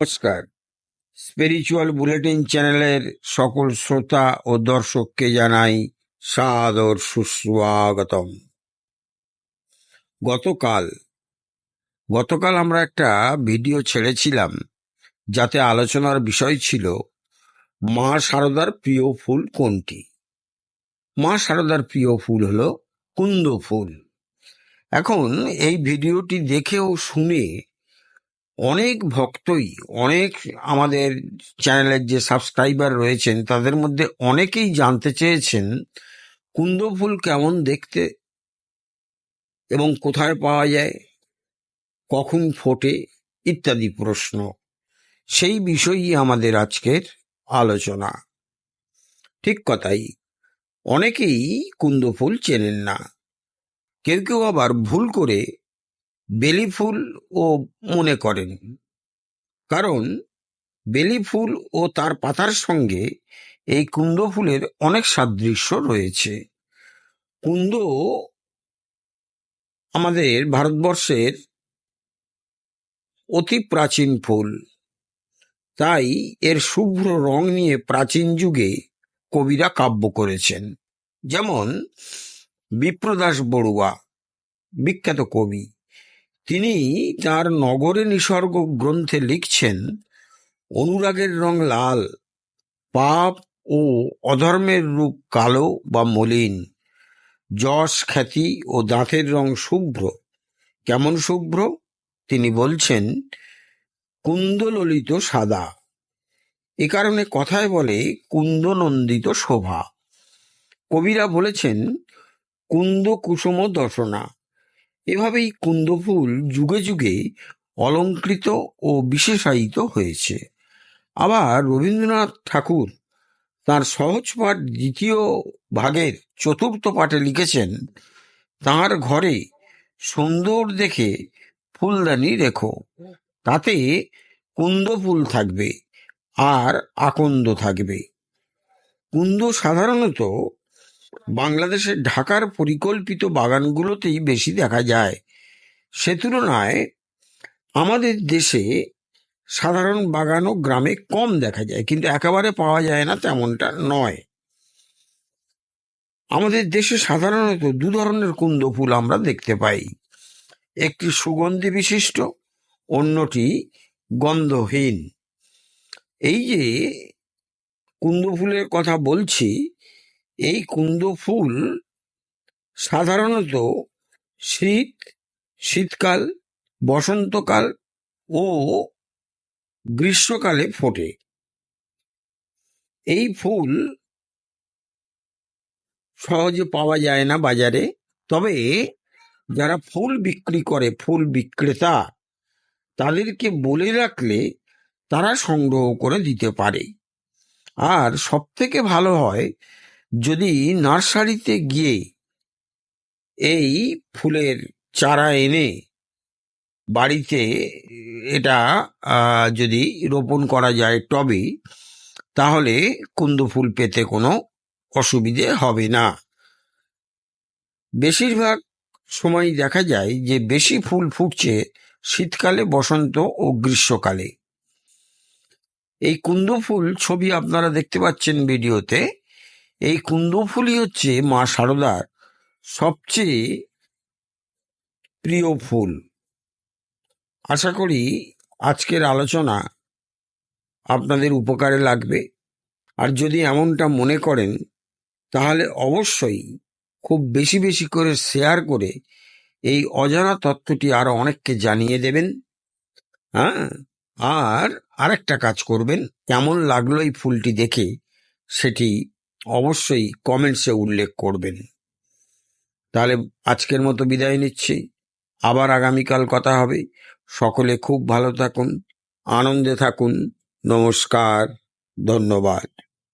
নমস্কার। Spiritual bulletin চ্যানেলের সকল শ্রোতা ও দর্শককে জানাই সাদর সুস্বাগতম। গতকাল গতকাল আমরা একটা ভিডিও ছেড়েছিলাম, যাতে আলোচনার বিষয় ছিল মা শারদার প্রিয় ফুল কোনটি? মা শারদার প্রিয় ফুল হলো কুন্দ ফুল। এখন এই ভিডিওটি দেখেও শুনে অনেক ভক্তই, অনেক আমাদের চ্যানেলের যে সাবস্ক্রাইবার রয়েছেন, তাদের মধ্যে অনেকেই জানতে চেয়েছেন কুন্দ ফুল কেমন দেখতে এবং কোথায় পাওয়া যায়, কখন ফোটে, ইত্যাদি প্রশ্ন। সেই বিষয়ই আমাদের আজকের আলোচনা। ঠিক কথাই, অনেকেই কুন্দ ফুল চেনেন না। কেউ কেউ আবার ভুল করে বেলি ফুল ও মনে করেন। কারণ বেলি ফুল ও তার পাতার সঙ্গে এই কুন্দ ফুলের অনেক সাদৃশ্য রয়েছে। কুন্দ আমাদের ভারতবর্ষের অতি প্রাচীন ফুল। তাই এর শুভ্র রং নিয়ে প্রাচীন যুগে কবিরা কাব্য করেছেন। যেমন বিপ্রদাস বড়ুয়া, বিখ্যাত কবি তিনি তার নগরে নিসর্গ গ্রন্থে লিখছেন, অনুরাগের রং লাল, পাপ ও অধর্মের রূপ কালো বা মলিন, যশ খ্যাতি ও দাঁতের রং শুভ্র। কেমন শুভ্র? তিনি বলছেন, কুন্দললিত সাদা। এ কারণে কথায় বলে কুন্দনন্দিত শোভা। কবিরা বলেছেন কুন্দ কুসুম দর্শনা। এভাবেই কুন্দফুল যুগে যুগে অলঙ্কৃত ও বিশেষায়িত হয়েছে। আবার রবীন্দ্রনাথ ঠাকুর তার সহজ পাঠ দ্বিতীয় ভাগের চতুর্থ পাঠে লিখেছেন, তার ঘরে সুন্দর দেখে ফুলদানি রেখো, তাতে কুন্দ ফুল থাকবে আর আকন্দ থাকবে। কুন্দ সাধারণত বাংলাদেশের ঢাকার পরিকল্পিত বাগানগুলোতেই বেশি দেখা যায়। সে তুলনায় আমাদের দেশে সাধারণ বাগানও গ্রামে কম দেখা যায়, কিন্তু একেবারে পাওয়া যায় না তেমনটা নয়। আমাদের দেশে সাধারণত দু ধরনের কুন্দ ফুল আমরা দেখতে পাই। একটি সুগন্ধি বিশিষ্ট, অন্যটি গন্ধহীন। এই যে কুন্দ ফুলের কথা বলছি এই কুন্দ ফুল সাধারণত শীত, শীতকাল, বসন্তকাল ও গ্রীষ্মকালে ফোটে। এই ফুল সহজে পাওয়া যায় না বাজারে, তবে যারা ফুল বিক্রি করে, ফুল বিক্রেতা, তাদেরকে বলে রাখলে তারা সংগ্রহ করে দিতে পারে। আর সব থেকে ভালো হয় যদি নার্সারিতে গিয়ে এই ফুলের চারা এনে বাড়িতে এটা যদি রোপণ করা যায় টবে, তাহলে কুন্দ ফুল পেতে কোনো অসুবিধে হবে না। বেশিরভাগ সময় দেখা যায় যে বেশি ফুল ফুটছে শীতকালে, বসন্ত ও গ্রীষ্মকালে। এই কুন্দ ফুল ছবি আপনারা দেখতে পাচ্ছেন ভিডিওতে। এই কুন্দ ফুলই হচ্ছে মা শারদার সবচেয়ে প্রিয় ফুল। আশা করি আজকের আলোচনা আপনাদের উপকারে লাগবে। আর যদি এমনটা মনে করেন, তাহলে অবশ্যই খুব বেশি বেশি করে শেয়ার করে এই অজানা তত্ত্বটি আরও অনেককে জানিয়ে দেবেন। হ্যাঁ আর আরেকটা কাজ করবেন। কেমন লাগল এই ফুলটি দেখে সেটি অবশ্যই কমেন্টসে উল্লেখ করবেন। তাহলে আজকের মতো বিদায় নিচ্ছি। আবার আগামীকাল কথা হবে। সকলে খুব ভালো থাকুন, আনন্দে থাকুন। নমস্কার, ধন্যবাদ।